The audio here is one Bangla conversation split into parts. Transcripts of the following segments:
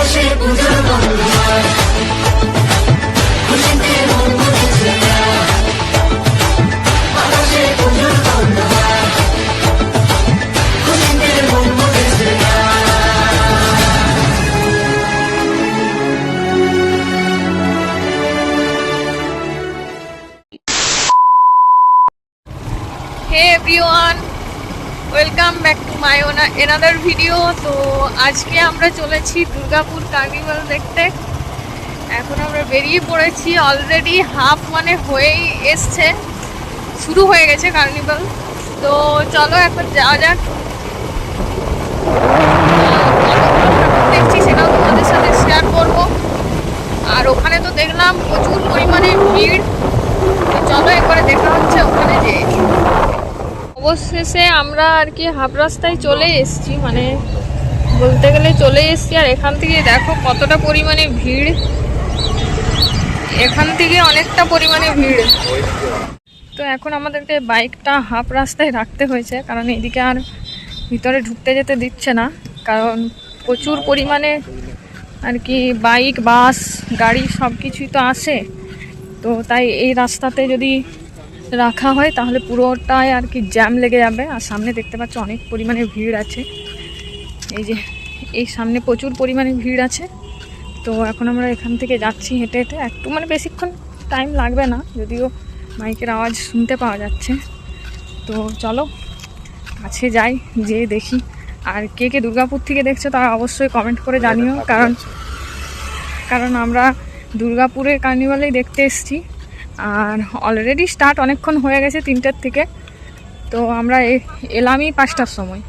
পুজোর গন্ধ হয় খুশিতে মন আকাশে পুজোর গন্ধ হয় খুশিতে মন মুখেছে hey everyone welcome back to my own another video তো আজকে আমরা চলেছি দুর্গাপুর কার্নিভাল দেখতে। এখন আমরা বেরিয়ে পড়েছি অলরেডি হাফ মানে হয়েই এসছে। শুরু হয়ে গেছে কার্নিভাল তো চলো এখন যাওয়া যাক কতগুলো ঠাকুর দেখছি সেটাও তোমাদের সাথে শেয়ার করব আর ওখানে তো দেখলাম প্রচুর পরিমাণে ভিড় তো চলো একবারে দেখা হচ্ছে ওখানে যেয়ে অবশেষে আমরা আর কি হাফ রাস্তায় চলে এসেছি মানে বলতে গেলে চলে এসেছি। আর এখান থেকে দেখো কতটা পরিমাণে ভিড়। এখান থেকে অনেকটা পরিমাণে ভিড়। তো এখন আমাদেরকে বাইকটা হাফ রাস্তায় রাখতে হয়েছে, কারণ এদিকে আর ভিতরে ঢুকতে যেতে দিচ্ছে না। কারণ প্রচুর পরিমাণে আর কি বাইক, বাস, গাড়ি সব কিছুই তো আসে তো তাই এই রাস্তাতে যদি রাখা হয় তাহলে পুরোটাই আর কি জ্যাম লেগে যাবে। আর সামনে দেখতে পাচ্ছ অনেক পরিমাণে ভিড় আছে। এই যে এই সামনে প্রচুর পরিমাণে ভিড় আছে। তো এখন আমরা এখান থেকে যাচ্ছি হেঁটে হেঁটে। একটু মানে বেশিক্ষণ টাইম লাগবে না যদিও মাইকের আওয়াজ শুনতে পাওয়া যাচ্ছে। তো চলো কাছে যাই যেয়ে দেখি। আর কে কে দুর্গাপুর থেকে দেখছ তারা অবশ্যই কমেন্ট করে জানিও। কারণ কারণ আমরা দুর্গাপুরের কার্নিভালেই দেখতে এসেছি। আর অলরেডি স্টার্ট অনেকক্ষণ হয়ে গেছে তিনটার থেকে। তো আমরা এলামই পাঁচটার সময়।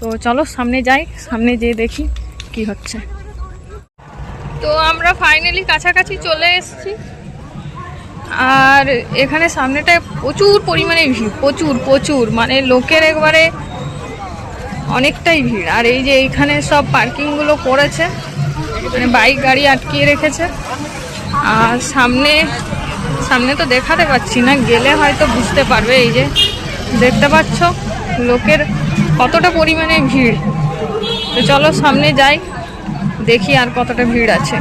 তো চলো সামনে যাই, সামনে যেয়ে দেখি কি হচ্ছে। তো আমরা ফাইনালি কাছাকাছি চলে এসেছি। আর এখানে সামনেটায় প্রচুর পরিমাণে ভিড়, প্রচুর প্রচুর। মানে লোকের একবারে অনেকটাই ভিড়। আর এই যে এইখানে সব পার্কিংগুলো করেছে মানে বাইক গাড়ি আটকিয়ে রেখেছে। আর সামনে সামনে তো দেখাতে পাচ্ছি না গেলে হয়তো বুঝতে পারবে এই যে দেখতে পাচ্ছ লোকের কতটা পরিমাণে ভিড়। তো চলো সামনে যাই দেখি আর কতটা ভিড় আছে।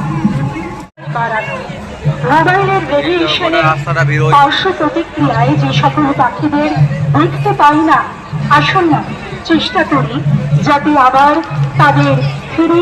মোবাইলের রেডিয়েশনের পার্শ্ব প্রতিক্রিয়ায় যে সকল পাখিদের দেখতে পাই না আসুন না চেষ্টা করি যাতে আবার তাদের ফিরে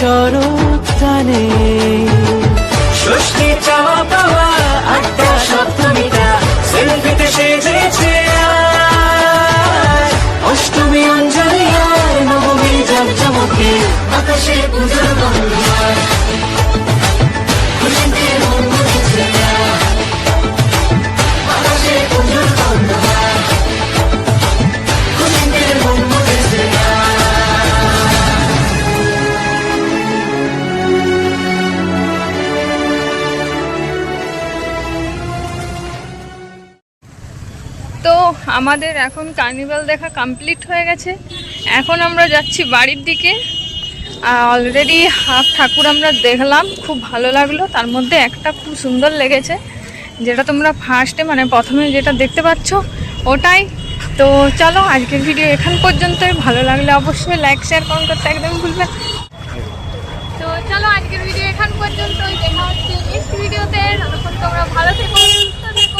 শরৎ টানে ষষ্ঠী চাওয়া পাওয়া, আটটা সপ্তমীটা সেলফিতে সেজেছে অষ্টমী অঞ্জলি নবমী জমজমকে আকাশে পুজোর তো আমাদের এখন কার্নিভাল দেখা কমপ্লিট হয়ে গেছে। এখন আমরা যাচ্ছি বাড়ির দিকে। অলরেডি হাফ ঠাকুর আমরা দেখলাম, খুব ভালো লাগল। তার মধ্যে একটা খুব সুন্দর লেগেছে, যেটা তোমরা ফার্স্টে মানে প্রথমে যেটা দেখতে পাচ্ছ, ওটাই। তো চলো, আজকের ভিডিও এখান পর্যন্তই। ভালো লাগলে অবশ্যই লাইক শেয়ার কমেন্ট করতে একদম ভুলবে তো চলো, আজকের ভিডিও এখান পর্যন্তই। দেখা হচ্ছে নেক্সট ভিডিওতে তোমরা ভালো থেকো, সুস্থ থেকো।